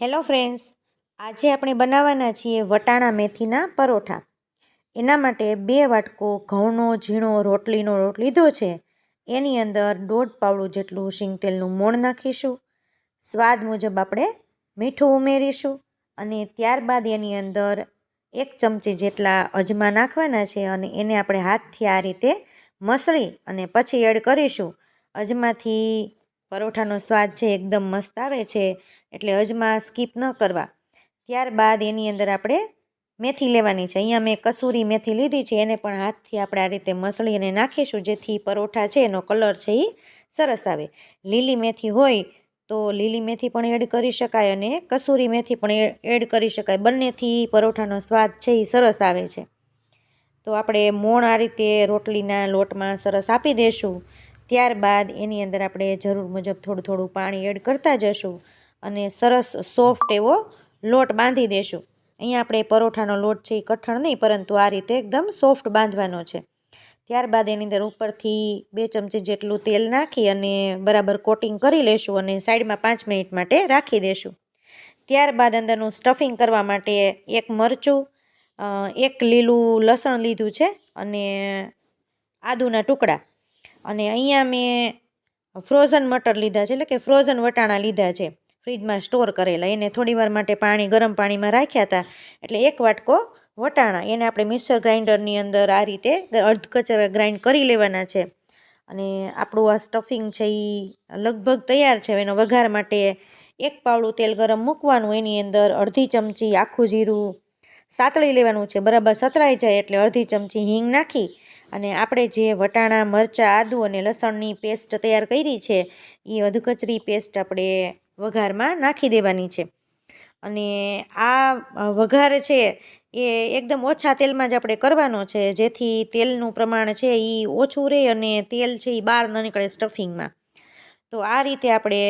Hello friends, આજે આપણે બનાવવાના છીએ વટાણા મેથીના પરોઠા. એના માટે બે વાટકો ઘઉંનો, ઝીણો, રોટલીનો રોટ લીધો છે. એની અંદર દોઢ પાવડું જેટલું શીંગતેલનું મોણ નાખીશું. સ્વાદ મુજબ આપણે મીઠું ઉમેરીશું અને ત્યારબાદ એની અંદર એક ચમચી જેટલા અજમા નાખવાના છે અને એને આપણે હાથથી આ રીતે મસળી અને પછી એડ કરીશું. અજમાથી પરોઠાનો સ્વાદ છે, એકદમ મસ્ત આવે છે, એટલે અજમા સ્કીપ ન કરવા. ત્યારબાદ એની અંદર આપણે મેથી લેવાની છે. અહીંયા મેં કસૂરી મેથી લીધી છે, એને પણ હાથથી આપણે આ રીતે મસળીને નાખીશું, જેથી પરોઠા છે એનો કલર છે એ સરસ આવે. લીલી મેથી હોય તો લીલી મેથી પણ એડ કરી શકાય અને કસૂરી મેથી પણ એડ કરી શકાય. બંનેથી પરોઠાનો સ્વાદ છે એ સરસ આવે છે. તો આપણે મોણ આ રીતે રોટલીના લોટમાં સરસ આપી દઈશું ત્યારબાદ એની અંદર આપણે જરૂર મુજબ થોડું થોડું પાણી એડ કરતા જશું અને સરસ સોફ્ટ એવો લોટ બાંધી દેશું. અહીંયા આપણે પરોઠાનો લોટ છે એ કઠણ નહીં, પરંતુ આ રીતે એકદમ સોફ્ટ બાંધવાનો છે. ત્યારબાદ એની અંદર ઉપરથી બે ચમચી જેટલું તેલ નાખી અને બરાબર કોટિંગ કરી લેશું અને સાઈડમાં પાંચ મિનિટ માટે રાખી દેશું. ત્યારબાદ અંદરનું સ્ટફિંગ કરવા માટે એક મરચું એક લીલું લસણ લીધું છે અને આદુના ટુકડા. અને અહીંયા મેં ફ્રોઝન મટર લીધા છે. એટલે કે ફ્રોઝન વટાણા લીધા છે. ફ્રીજમાં સ્ટોર કરેલા. એને થોડીવાર માટે પાણી, ગરમ પાણીમાં રાખ્યા હતા. એટલે એક વાટકો વટાણા. એને આપણે મિક્સર ગ્રાઇન્ડરની અંદર આ રીતે અર્ધકચરા ગ્રાઇન્ડ કરી લેવાના છે. અને આપણું આ સ્ટફિંગ છે એ લગભગ તૈયાર છે. એનો વઘાર માટે એક પાવડું તેલ ગરમ મૂકવાનું. એની અંદર અડધી ચમચી આખું જીરું સાતળી લેવાનું છે. બરાબર સતરાઈ જાય એટલે અડધી ચમચી હિંગ નાખી અને આપણે જે વટાણા, મરચાં, આદુ અને લસણની પેસ્ટ તૈયાર કરી છે એ અધકચરી પેસ્ટ આપણે વઘારમાં નાખી દેવાની છે. અને આ વઘાર છે એ એકદમ ઓછા તેલમાં જ આપણે કરવાનો છે. જેથી તેલનું પ્રમાણ છે એ ઓછું રહે અને તેલ છે એ બહાર ન નીકળે સ્ટફિંગમાં. તો આ રીતે આપણે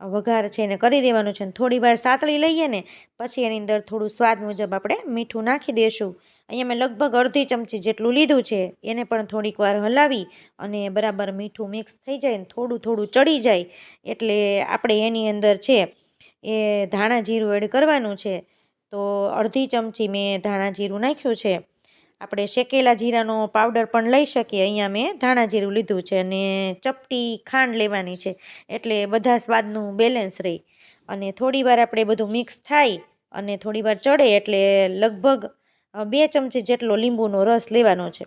વઘાર છે એને કરી દેવાનું છે થોડી વાર સાતળી લઈએ ને, પછી એની અંદર થોડું સ્વાદ મુજબ આપણે મીઠું નાખી દઈશું અહીંયા મેં લગભગ અડધી ચમચી જેટલું લીધું છે, એને પણ થોડીક વાર હલાવી અને બરાબર મીઠું મિક્સ થઈ જાય ને થોડું થોડું ચડી જાય, એટલે આપણે એની અંદર છે એ ધાણા જીરું એડ કરવાનું છે. તો અડધી ચમચી મેં ધાણા જીરું નાખ્યું છે. આપણે શેકેલા જીરાનો પાવડર પણ લઈ શકીએ. અહીંયા મેં ધાણા જીરું લીધું છે અને ચપટી ખાંડ લેવાની છે. એટલે બધા સ્વાદનું બેલેન્સ રહે. અને થોડીવાર આપણે બધું મિક્સ થાય અને થોડીવાર ચડે એટલે લગભગ બે ચમચી જેટલો લીંબુનો રસ લેવાનો છે.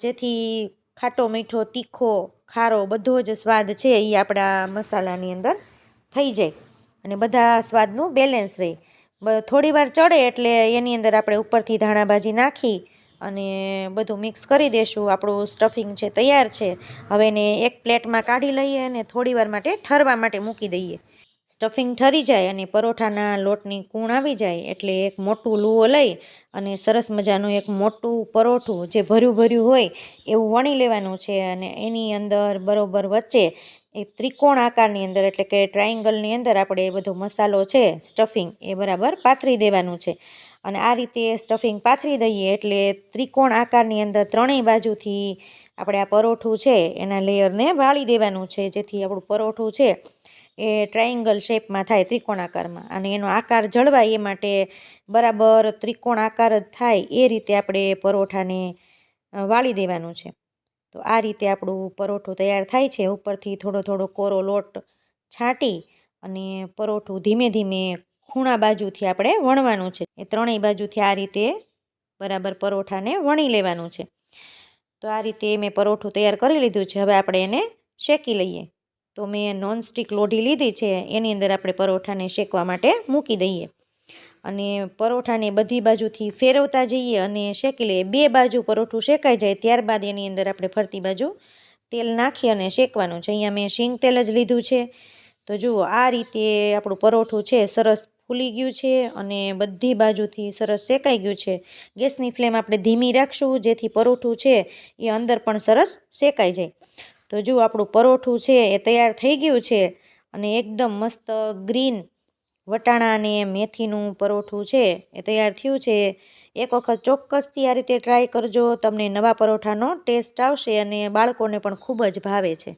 જેથી ખાટો, મીઠો, તીખો, ખારો બધો જ સ્વાદ છે એ આપણા મસાલાની અંદર થઈ જાય. અને બધા સ્વાદનું બેલેન્સ રહે. થોડીવાર ચડે એટલે એની અંદર આપણે ઉપરથી ધાણાભાજી નાખી અને બધું મિક્સ કરી દઈશું આપણું સ્ટફિંગ છે તૈયાર છે, હવે એને એક પ્લેટમાં કાઢી લઈએ અને થોડીવાર માટે ઠરવા માટે મૂકી દઈએ. સ્ટફિંગ ઠરી જાય અને પરોઠાના લોટની કૂણ આવી જાય એટલે એક મોટું લૂવો લઈ અને સરસ મજાનું એક મોટું પરોઠું જે ભર્યું ભર્યું હોય એવું વણી લેવાનું છે અને એની અંદર બરોબર વચ્ચે એ ત્રિકોણ આકારની અંદર એટલે કે ટ્રાયંગલની અંદર આપણે એ બધો મસાલો છે સ્ટફિંગ એ બરાબર પાથરી દેવાનું છે. અને આ રીતે સ્ટફિંગ પાથરી દઈએ એટલે ત્રિકોણ આકારની અંદર ત્રણેય બાજુથી આપણે આ પરોઠું છે, એના લેયરને વાળી દેવાનું છે, જેથી આપણું પરોઠું છે એ ટ્રાયંગલ શેપમાં થાય ત્રિકોણ આકારમાં અને એનો આકાર જળવાય એ માટે બરાબર ત્રિકોણ આકાર જ થાય એ રીતે આપણે પરોઠાને વાળી દેવાનું છે. તો આ રીતે આપણું પરોઠું તૈયાર થાય છે. ઉપરથી થોડો થોડો કોરો લોટ છાંટી અને પરોઠું ધીમે ધીમે ખૂણા બાજુથી આપણે વણવાનું છે. એ ત્રણેય બાજુથી આ રીતે બરાબર પરોઠાને વણી લેવાનું છે. તો આ રીતે મેં પરોઠું તૈયાર કરી લીધું છે. હવે આપણે એને શેકી લઈએ. તો મેં નોનસ્ટિક લોઢી લીધી છે. એની અંદર આપણે પરોઠાને શેકવા માટે મૂકી દઈએ. અને પરોઠાને બધી બાજુથી ફેરવતા જઈએ અને શેકી લઈએ. બે બાજુ પરોઠું શેકાઈ જાય ત્યારબાદ એની અંદર આપણે ફરતી બાજુ તેલ નાખી અને શેકવાનું છે. અહીંયા મેં શીંગ તેલ જ લીધું છે. તો જુઓ, આ રીતે આપણું પરોઠું છે. સરસ ફૂલી ગયું છે અને બધી બાજુથી સરસ શેકાઈ ગયું છે. ગેસની ફ્લેમ આપણે ધીમી રાખશું, જેથી પરોઠું છે એ અંદર પણ સરસ શેકાઈ જાય. તો જુઓ આપણું પરોઠું છે એ તૈયાર થઈ ગયું છે અને એકદમ મસ્ત ગ્રીન વટાણા અને મેથીનું પરોઠું છે એ તૈયાર થયું છે. એક વખત ચોક્કસથી આ રીતે ટ્રાય કરજો, તમને નવા પરોઠાનો ટેસ્ટ આવશે અને બાળકોને પણ ખૂબ જ ભાવે છે.